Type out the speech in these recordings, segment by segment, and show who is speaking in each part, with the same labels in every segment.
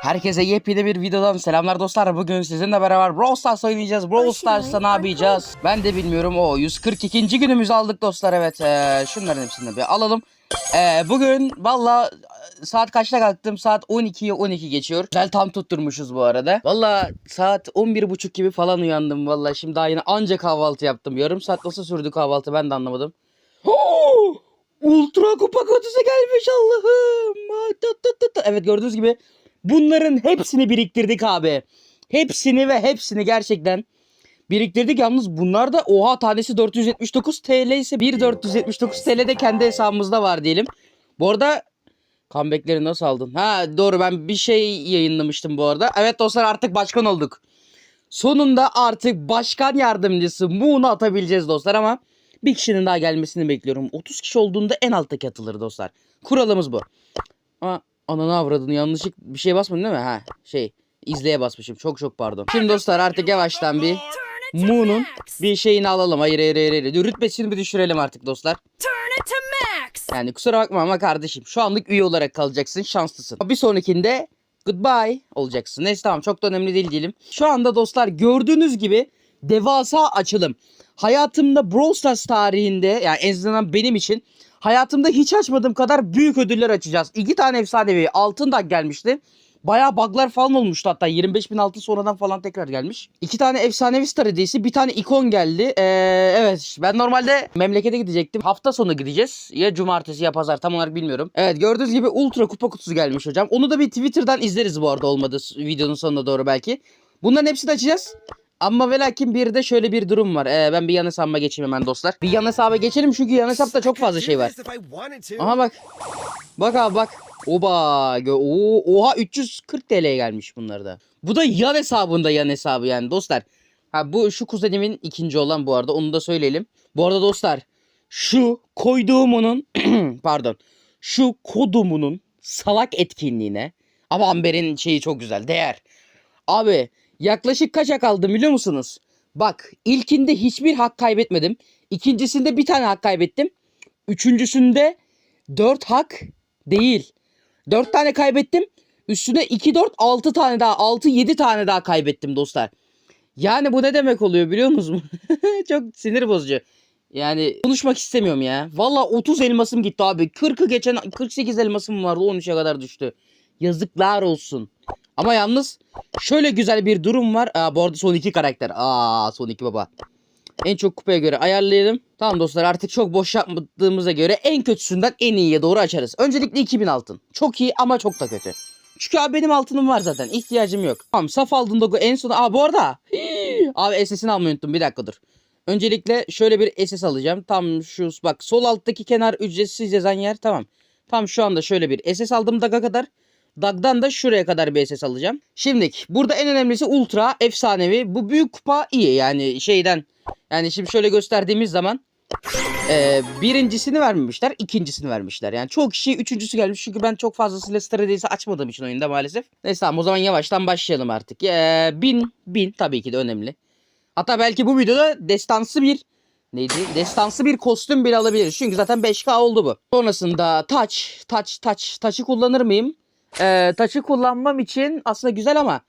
Speaker 1: Herkese yepyeni bir videodan selamlar dostlar. Bugün sizinle beraber Brawl Stars oynayacağız. Brawl Stars'ta ne yapacağız? Ben de bilmiyorum. O 142. günümüzü aldık dostlar. Evet ee, şunların hepsini bir alalım. Ee, bugün valla saat kaçta kalktım? Saat 12'ye 12 geçiyor. Güzel tam tutturmuşuz bu arada. Valla saat 11.30 gibi falan uyandım valla. Şimdi daha yine anca kahvaltı yaptım. Yarım saat nasıl sürdü kahvaltı ben de anlamadım. Ultra kupa kutusu gelmiş Allah'ım. Ah. Evet gördüğünüz gibi bunların hepsini biriktirdik abi. Hepsini ve hepsini gerçekten biriktirdik. Yalnız bunlar da oha tanesi 479 TL ise bir 479 TL de kendi hesabımızda var diyelim. Bu arada comebackleri nasıl aldın? Ha doğru ben bir şey yayınlamıştım bu arada. Evet dostlar artık başkan olduk. Sonunda artık başkan yardımcısı Moon'u atabileceğiz dostlar ama bir kişinin daha gelmesini bekliyorum. 30 kişi olduğunda en alttaki atılır dostlar. Kuralımız bu. Ama ananı avradını yanlışlık bir şey basmadın değil mi? Ha şey izleye basmışım. Çok çok pardon. Şimdi dostlar artık yavaştan bir Moon'un bir şeyini alalım. Hayır hayır hayır. hayır. Rütbesini bir düşürelim artık dostlar. Yani kusura bakma ama kardeşim şu anlık üye olarak kalacaksın. Şanslısın. Bir sonrakinde goodbye olacaksın. Neyse tamam çok da önemli değil diyelim. Şu anda dostlar gördüğünüz gibi devasa açılım. Hayatımda Brawl Stars tarihinde yani en azından benim için hayatımda hiç açmadığım kadar büyük ödüller açacağız. İki tane efsanevi altın da gelmişti. Bayağı buglar falan olmuştu hatta 25 bin altın sonradan falan tekrar gelmiş. İki tane efsanevi star hediyesi bir tane ikon geldi. Ee, evet ben normalde memlekete gidecektim. Hafta sonu gideceğiz. Ya cumartesi ya pazar tam olarak bilmiyorum. Evet gördüğünüz gibi ultra kupa kutusu gelmiş hocam. Onu da bir Twitter'dan izleriz bu arada olmadı videonun sonuna doğru belki. Bunların hepsini açacağız. Ama ve lakin bir de şöyle bir durum var. Ee, ben bir yan hesabıma geçeyim hemen dostlar. Bir yan hesaba geçelim çünkü yan hesapta çok fazla şey var. Aha bak. Bak abi bak. Oba. Oo, oha 340 TL gelmiş bunlarda. Bu da yan hesabında yan hesabı yani dostlar. Ha bu şu kuzenimin ikinci olan bu arada onu da söyleyelim. Bu arada dostlar şu koyduğumunun pardon şu kodumunun salak etkinliğine ama Amber'in şeyi çok güzel değer. Abi yaklaşık kaç hak aldım biliyor musunuz? Bak ilkinde hiçbir hak kaybetmedim. İkincisinde bir tane hak kaybettim. Üçüncüsünde 4 hak değil. 4 tane kaybettim. Üstüne 2 4 6 tane daha 6 7 tane daha kaybettim dostlar. Yani bu ne demek oluyor biliyor musunuz? Çok sinir bozucu. Yani konuşmak istemiyorum ya. Valla 30 elmasım gitti abi. 40'ı geçen 48 elmasım vardı 13'e kadar düştü. Yazıklar olsun. Ama yalnız şöyle güzel bir durum var. Aa, bu arada son iki karakter. Aa son iki baba. En çok kupaya göre ayarlayalım. Tamam dostlar artık çok boş yapmadığımıza göre en kötüsünden en iyiye doğru açarız. Öncelikle 2000 altın. Çok iyi ama çok da kötü. Çünkü abi benim altınım var zaten. İhtiyacım yok. Tamam saf aldın da en son. Aa bu arada. Abi SS'ini almayı unuttum. Bir dakika dur. Öncelikle şöyle bir SS alacağım. Tam şu bak sol alttaki kenar ücretsiz yazan yer tamam. Tam şu anda şöyle bir SS aldım daga kadar. Dag'dan da şuraya kadar bir SS alacağım. Şimdilik burada en önemlisi ultra efsanevi. Bu büyük kupa iyi yani şeyden. Yani şimdi şöyle gösterdiğimiz zaman e, birincisini vermemişler, ikincisini vermişler. Yani çok kişi üçüncüsü gelmiş çünkü ben çok fazlasıyla Stradis'i açmadığım için oyunda maalesef. Neyse tamam o zaman yavaştan başlayalım artık. E, bin, bin tabii ki de önemli. Hatta belki bu videoda destansı bir neydi? Destansı bir kostüm bile alabiliriz. Çünkü zaten 5K oldu bu. Sonrasında taç, taç, taç, taçı kullanır mıyım? Ee, taçı kullanmam için aslında güzel ama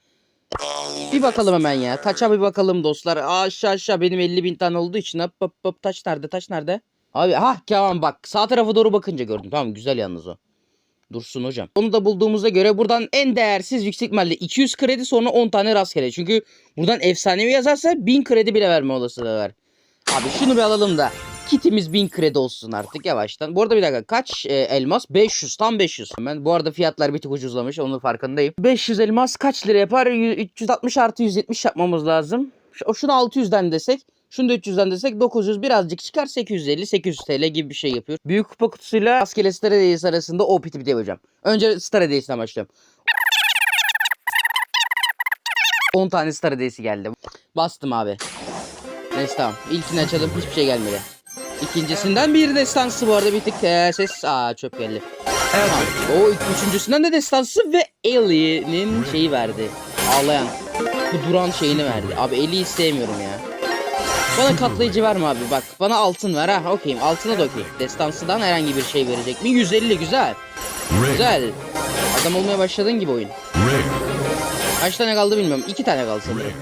Speaker 1: bir bakalım hemen ya. Taça bir bakalım dostlar. Aşağı aşağı benim 50 bin tane olduğu için hop hop hop taç nerede taç nerede? Abi ha tamam bak sağ tarafa doğru bakınca gördüm. Tamam güzel yalnız o. Dursun hocam. Onu da bulduğumuza göre buradan en değersiz yüksek ihtimalle 200 kredi sonra 10 tane rastgele. Çünkü buradan efsanevi yazarsa 1000 kredi bile verme olasılığı var. Abi şunu bir alalım da kitimiz 1000 kredi olsun artık yavaştan. Bu arada bir dakika kaç e, elmas? 500 tam 500. Ben bu arada fiyatlar bir tık ucuzlamış onun farkındayım. 500 elmas kaç lira yapar? Y- 360 artı 170 yapmamız lazım. Şu- Şunu 600'den desek. Şunu da 300'den desek 900 birazcık çıkar 850 800 TL gibi bir şey yapıyor. Büyük kupa kutusuyla rastgele Star arasında o piti yapacağım. Önce Star Hediyesi'ne başlıyorum. 10 tane Star Hediyesi geldi. Bastım abi. Neyse tamam. İlkini açalım. Hiçbir şey gelmedi. İkincisinden bir destansı bu arada bir tık ee, ses. Aa çöp geldi. Tamam. O üçüncüsünden de destansı ve Ellie'nin şeyi verdi. Ağlayan. Bu duran şeyini verdi. Abi Ellie'yi sevmiyorum ya. Bana katlayıcı verme abi bak. Bana altın ver ha. Okeyim. Altına da okey. Destansıdan herhangi bir şey verecek mi? 150 güzel. Güzel. Adam olmaya başladığın gibi oyun. Kaç tane kaldı bilmiyorum. İki tane kaldı sanırım.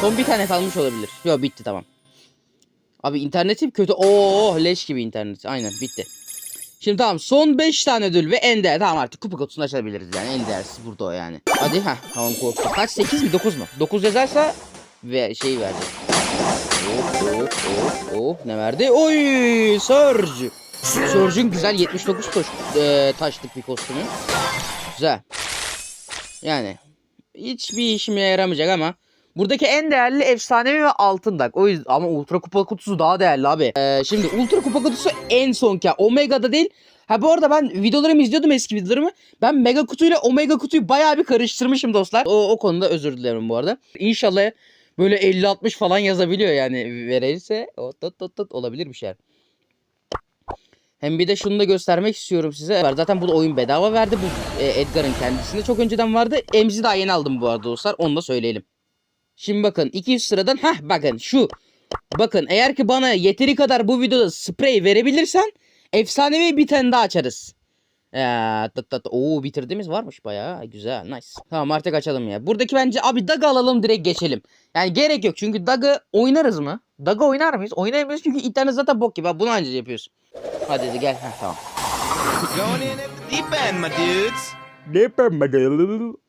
Speaker 1: Son bir tane kalmış olabilir. Yok bitti tamam. Abi internetim kötü. Oo leş gibi internet. Aynen bitti. Şimdi tamam son 5 tane ödül ve en değer. Tamam artık kupa kutusunu açabiliriz yani. En değersiz burada o yani. Hadi ha tamam korktum. Kaç 8 mi 9 mu? 9 yazarsa ve şey verdi. Oh oh oh oh ne verdi? Oy Surge. Surge'ün güzel 79 taş, e, taşlık bir kostümü. Güzel. Yani hiçbir işime yaramayacak ama buradaki en değerli efsanevi ve altın dak. O yüzden ama ultra kupa kutusu daha değerli abi. Ee, şimdi ultra kupa kutusu en sonki. Omega'da değil. Ha bu arada ben videolarımı izliyordum eski videolarımı. Ben mega kutuyla omega kutuyu bayağı bir karıştırmışım dostlar. O, o konuda özür dilerim bu arada. İnşallah böyle 50-60 falan yazabiliyor yani verirse. O, tot, tot, tot, olabilir bir şeyler. Hem bir de şunu da göstermek istiyorum size. Zaten bu da oyun bedava verdi. Bu e, Edgar'ın kendisinde çok önceden vardı. Emzi daha yeni aldım bu arada dostlar. Onu da söyleyelim. Şimdi bakın 200 sıradan hah bakın şu. Bakın eğer ki bana yeteri kadar bu videoda sprey verebilirsen efsanevi bir tane daha açarız. Ya, tat, tat. Oo bitirdiğimiz varmış bayağı güzel nice. Tamam artık açalım ya. Buradaki bence abi Dag'ı alalım direkt geçelim. Yani gerek yok çünkü Dag'ı oynarız mı? Dag'ı oynar mıyız? Oynayamayız çünkü internet zaten bok gibi. Bunu anca yapıyoruz. Hadi hadi gel. Heh, tamam.
Speaker 2: Going in at the deep end, my dudes.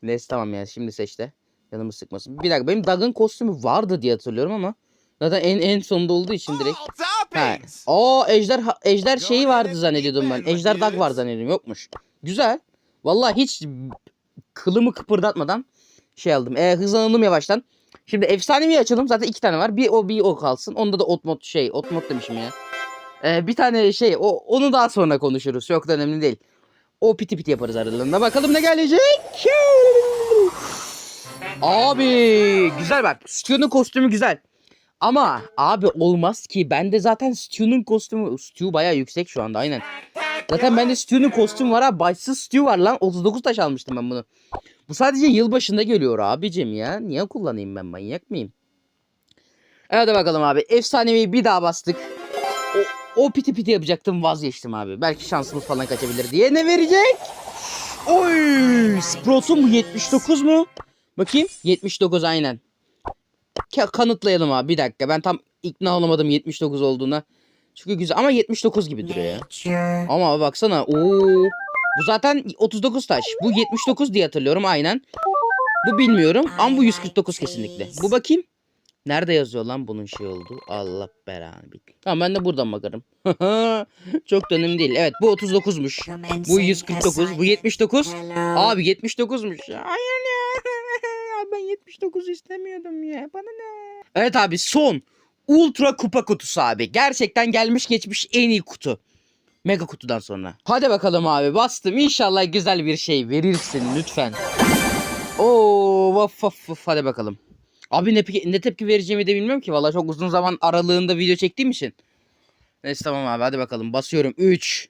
Speaker 1: Neyse tamam ya şimdi seçti. Yanımı sıkmasın. Bir dakika benim Dag'ın kostümü vardı diye hatırlıyorum ama zaten en en sonunda olduğu için direkt.
Speaker 2: Oh,
Speaker 1: Ha. Aa ejder ejder şeyi vardı zannediyordum ben. Ejder Dag var zannediyordum. Yokmuş. Güzel. Vallahi hiç kılımı kıpırdatmadan şey aldım. E, hızlanalım yavaştan. Şimdi efsanevi açalım. Zaten iki tane var. Bir o bir o kalsın. Onda da otmot şey. Otmot demişim ya. E, bir tane şey. O, onu daha sonra konuşuruz. Çok da önemli değil. O piti piti yaparız aralarında. Bakalım ne gelecek. Abi güzel bak. Stu'nun kostümü güzel. Ama abi olmaz ki. Bende zaten Stu'nun kostümü. Stu bayağı yüksek şu anda aynen. Zaten bende Stu'nun kostümü var ha. Başsız Stu var lan. 39 taş almıştım ben bunu. Bu sadece yılbaşında geliyor abicim ya. Niye kullanayım ben manyak mıyım? Evet bakalım abi. Efsanevi bir daha bastık. O, o piti piti yapacaktım vazgeçtim abi. Belki şansımız falan kaçabilir diye. Ne verecek? Oy! Sprout'un mu 79 mu? Bakayım. 79 aynen. Ka- kanıtlayalım abi bir dakika. Ben tam ikna olamadım 79 olduğuna. Çünkü güzel ama 79 gibi duruyor ya. Ama baksana. Oo. Bu zaten 39 taş. Bu 79 diye hatırlıyorum aynen. Bu bilmiyorum ama bu 149 kesinlikle. Bu bakayım. Nerede yazıyor lan bunun şey oldu? Allah belanı bil. Tamam ben de buradan bakarım. Çok da önemli değil. Evet bu 39'muş. Bu 149. Bu 79. Abi 79'muş. ya. Hayır 79 istemiyordum ya. Bana ne? Evet abi son. Ultra kupa kutusu abi. Gerçekten gelmiş geçmiş en iyi kutu. Mega kutudan sonra. Hadi bakalım abi bastım. İnşallah güzel bir şey verirsin lütfen. Oo vaf vaf vaf hadi bakalım. Abi ne, ne tepki vereceğimi de bilmiyorum ki. Vallahi çok uzun zaman aralığında video çektiğim için. Neyse tamam abi hadi bakalım. Basıyorum. 3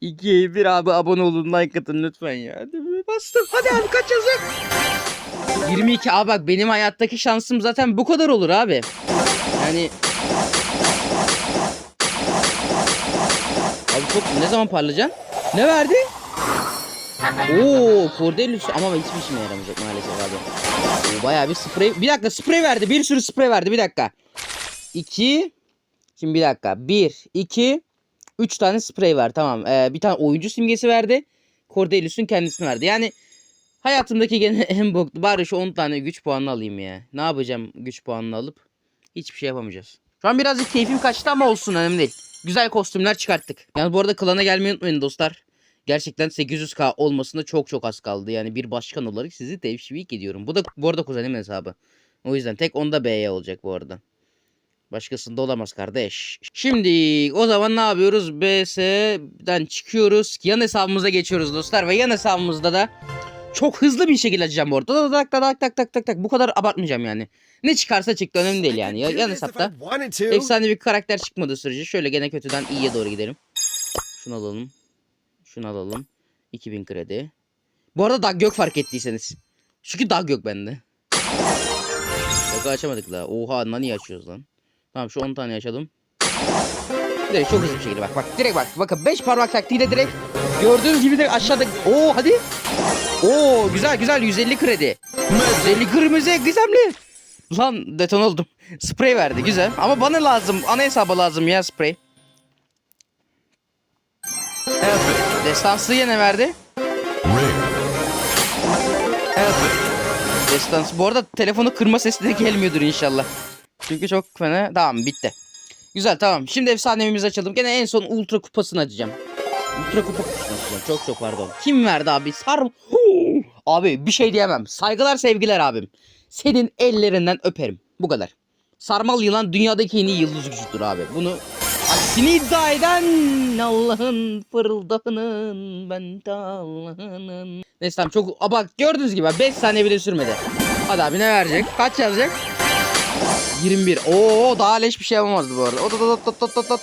Speaker 1: 2 1 abi abone olun like atın lütfen ya. Bastım. Hadi abi kaç yazık. 22 abi bak benim hayattaki şansım zaten bu kadar olur abi. Yani Abi çok ne zaman parlayacaksın? Ne verdi? Oo Cordelius ama hiçbir işime yaramayacak maalesef abi. Oo, bayağı bir sprey. Bir dakika sprey verdi. Bir sürü sprey verdi. Bir dakika. 2 Şimdi bir dakika. 1 2 3 tane sprey var. Tamam. Ee, bir tane oyuncu simgesi verdi. Cordelius'un kendisini verdi. Yani hayatımdaki gene en boktu. Bari şu 10 tane güç puanını alayım ya. Ne yapacağım güç puanını alıp? Hiçbir şey yapamayacağız. Şu an birazcık keyfim kaçtı ama olsun önemli değil. Güzel kostümler çıkarttık. Yani bu arada klana gelmeyi unutmayın dostlar. Gerçekten 800k olmasında çok çok az kaldı. Yani bir başkan olarak sizi tevşivik ediyorum. Bu da bu arada kuzenimin hesabı. O yüzden tek onda B'ye olacak bu arada. Başkasında olamaz kardeş. Şimdi o zaman ne yapıyoruz? BS'den çıkıyoruz. Yan hesabımıza geçiyoruz dostlar. Ve yan hesabımızda da çok hızlı bir şekilde açacağım bu arada. Tak tak tak tak tak tak tak. Bu kadar abartmayacağım yani. Ne çıkarsa çıktı önemli değil yani. Ya- Yan hesapta. Efsane bir karakter çıkmadığı sürece şöyle gene kötüden iyiye doğru gidelim. Şunu alalım. Şunu alalım. 2000 kredi. Bu arada Dag Gök fark ettiyseniz. Çünkü Dag Gök bende. Dag'ı açamadık daha. Oha Nani açıyoruz lan. Tamam şu 10 tane açalım. Direkt çok hızlı bir şekilde bak bak direkt bak. Bakın 5 parmak taktiğiyle direkt gördüğünüz gibi direkt aşağıda. Oo hadi. Oo güzel güzel 150 kredi. 150 kırmızı gizemli. Lan deton oldum. Sprey verdi güzel. Ama bana lazım. Ana hesaba lazım ya sprey.
Speaker 2: Epic.
Speaker 1: Destansı yine verdi.
Speaker 2: Epic.
Speaker 1: Destansı. Bu arada telefonu kırma sesi de gelmiyordur inşallah. Çünkü çok fena. Tamam bitti. Güzel tamam. Şimdi efsanemizi açalım. Gene en son ultra kupasını açacağım. Ultra kupa. Çok çok pardon. Kim verdi abi? Sar! Abi bir şey diyemem. Saygılar sevgiler abim. Senin ellerinden öperim. Bu kadar. Sarmal yılan dünyadaki en iyi yıldız gücüdür abi. Bunu aksini iddia eden Allah'ın fırıldağının ben de Allah'ının. Neyse tamam çok Aa, bak gördüğünüz gibi 5 saniye bile sürmedi. Hadi abi ne verecek? Kaç yazacak? 21. Oo daha leş bir şey yapamazdı bu arada. Ot, ot, ot, ot, ot, ot, ot.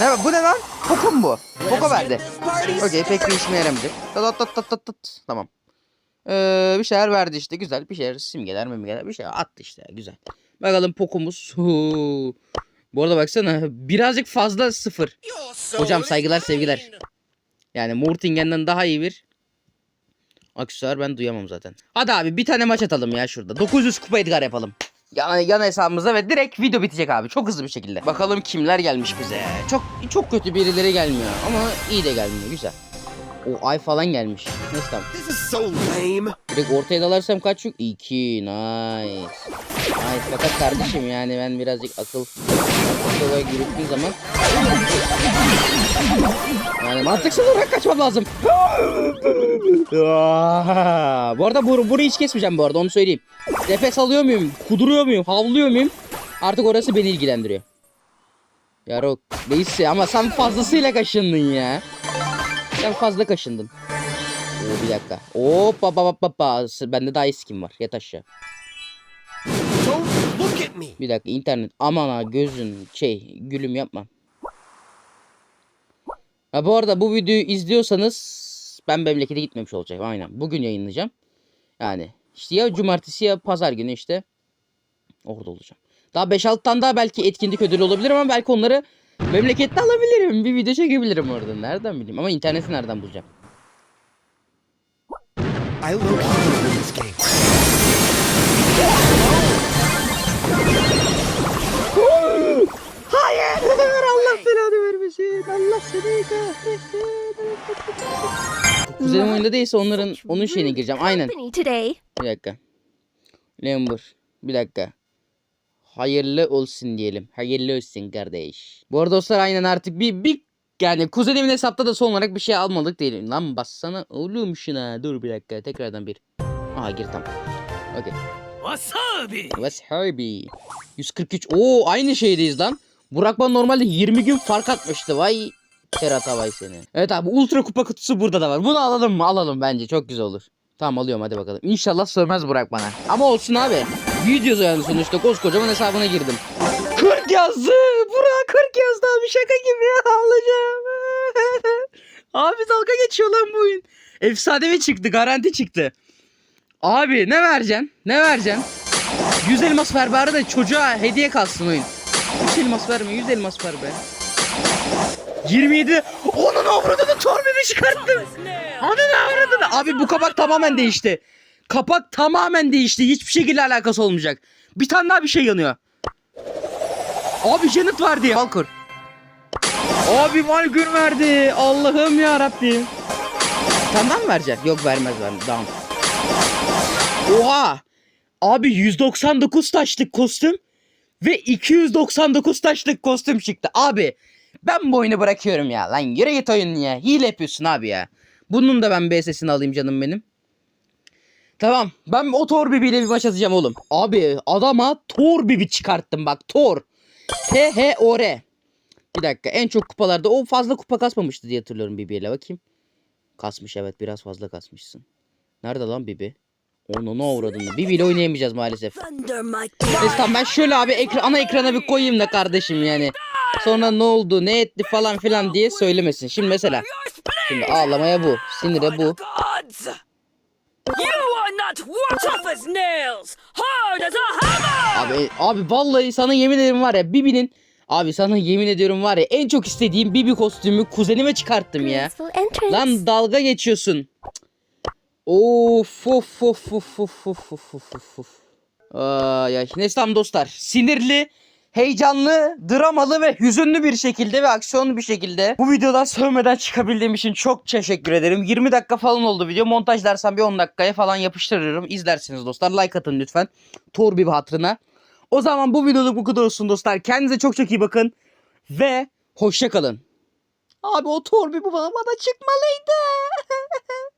Speaker 1: Ne bu ne lan? Poco mu bu? Poco verdi. Okey pek bir işime yaramayacak. Ot, ot, ot, ot, ot. Tamam. Ee, bir şeyler verdi işte güzel. Bir şeyler simgeler mimgeler bir şey attı işte güzel. Bakalım Poco'muz. Huu. Bu arada baksana birazcık fazla sıfır. Hocam saygılar sevgiler. Yani Mortingen'den daha iyi bir aksesuar ben duyamam zaten. Hadi abi bir tane maç atalım ya şurada. 900 kupa Edgar yapalım. Yan, yan hesabımıza ve direkt video bitecek abi. Çok hızlı bir şekilde. Bakalım kimler gelmiş bize. Çok çok kötü birileri gelmiyor ama iyi de gelmiyor. Güzel. O ay falan gelmiş. Neyse tamam.
Speaker 2: This is so lame.
Speaker 1: Direkt ortaya dalarsam kaç yok? 2. Nice. Nice. Fakat kardeşim yani ben birazcık akıl akıl olarak yürüttüğüm zaman yani mantıksız olarak kaçmam lazım. bu arada bur burayı hiç kesmeyeceğim bu arada onu söyleyeyim. Nefes alıyor muyum? Kuduruyor muyum? Havlıyor muyum? Artık orası beni ilgilendiriyor. Yarok. Neyse ama sen fazlasıyla kaşındın ya. Sen fazla kaşındın. Oo, bir dakika. Hop baba baba baba. Bende daha iyi skin var. Yat aşağı. Bir dakika internet. Aman ha gözün şey gülüm yapma. Ha bu arada bu videoyu izliyorsanız ben memlekete gitmemiş olacağım. Aynen. Bugün yayınlayacağım. Yani işte ya cumartesi ya pazar günü işte orada olacağım. Daha 5-6 tane daha belki etkinlik ödülü olabilir ama belki onları memlekette alabilirim. Bir video çekebilirim orada. Nereden bileyim ama interneti nereden bulacağım?
Speaker 2: I this game.
Speaker 1: Hayır! Allah belanı vermesin. Allah seni kahretsin. Kuzenim oyunda değilse onların onun şeyine gireceğim. Aynen. Bir dakika. Lemur. Bir dakika. Hayırlı olsun diyelim. Hayırlı olsun kardeş. Bu arada dostlar aynen artık bir bir yani kuzenimin hesapta da son olarak bir şey almadık değil. Lan bassana oğlum şuna. Dur bir dakika tekrardan bir. Aha gir tamam. Okey.
Speaker 3: Wasabi.
Speaker 1: Wasabi. 143. Oo aynı şeydeyiz lan. Burak bana normalde 20 gün fark atmıştı. Vay kerata vay seni. Evet abi ultra kupa kutusu burada da var. Bunu alalım mı? Alalım bence. Çok güzel olur. Tamam alıyorum hadi bakalım. İnşallah sövmez Burak bana. Ama olsun abi. Video yani sonuçta koskocaman hesabına girdim. 40 yazdı. Burak 40 yazdı abi şaka gibi ya. Alacağım. abi dalga geçiyor lan bu oyun. Efsanevi çıktı garanti çıktı. Abi ne vereceksin? Ne vereceksin? 100 elmas ver bari de çocuğa hediye kalsın oyun. 100 elmas verme 100 elmas ver be. 27 onun avradını torbimi çıkarttım. Onun avradını. Abi bu kapak tamamen değişti. Kapak tamamen değişti. Hiçbir şekilde alakası olmayacak. Bir tane daha bir şey yanıyor. Abi Janet vardı ya. Valkur. Abi Valkur verdi. Allah'ım ya Rabbim. Tamam mı verecek? Yok vermez vermez. Tamam. Oha. Abi 199 taşlık kostüm ve 299 taşlık kostüm çıktı. Abi ben bu oyunu bırakıyorum ya. Lan yürü git oyun ya. Hile yapıyorsun abi ya. Bunun da ben BS'sini alayım canım benim. Tamam. Ben o Thor Bibi ile bir maç atacağım oğlum. Abi adama Thor Bibi çıkarttım bak. Thor. T-H-O-R. Bir dakika. En çok kupalarda o fazla kupa kasmamıştı diye hatırlıyorum Bibi ile. Bakayım. Kasmış evet. Biraz fazla kasmışsın. Nerede lan Bibi? Onu ne uğradın? Bibi ile oynayamayacağız maalesef. Neyse tamam ben şöyle abi ekran, ana ekrana bir koyayım da kardeşim yani. Sonra ne oldu ne etti falan filan diye söylemesin. Şimdi mesela. Şimdi ağlamaya bu. Sinire bu. Abi, abi vallahi sana yemin ederim var ya Bibi'nin Abi sana yemin ediyorum var ya en çok istediğim Bibi kostümü kuzenime çıkarttım ya. Lan dalga geçiyorsun. Of of of of of of of of. Ay ay. Neyse tamam dostlar. Sinirli heyecanlı, dramalı ve hüzünlü bir şekilde ve aksiyonlu bir şekilde bu videodan sövmeden çıkabildiğim için çok teşekkür ederim. 20 dakika falan oldu video. Montajlarsam bir 10 dakikaya falan yapıştırırım. İzlersiniz dostlar. Like atın lütfen. Tor bir hatırına. O zaman bu videoluk bu kadar olsun dostlar. Kendinize çok çok iyi bakın. Ve hoşça kalın. Abi o Torbi bu bana çıkmalıydı.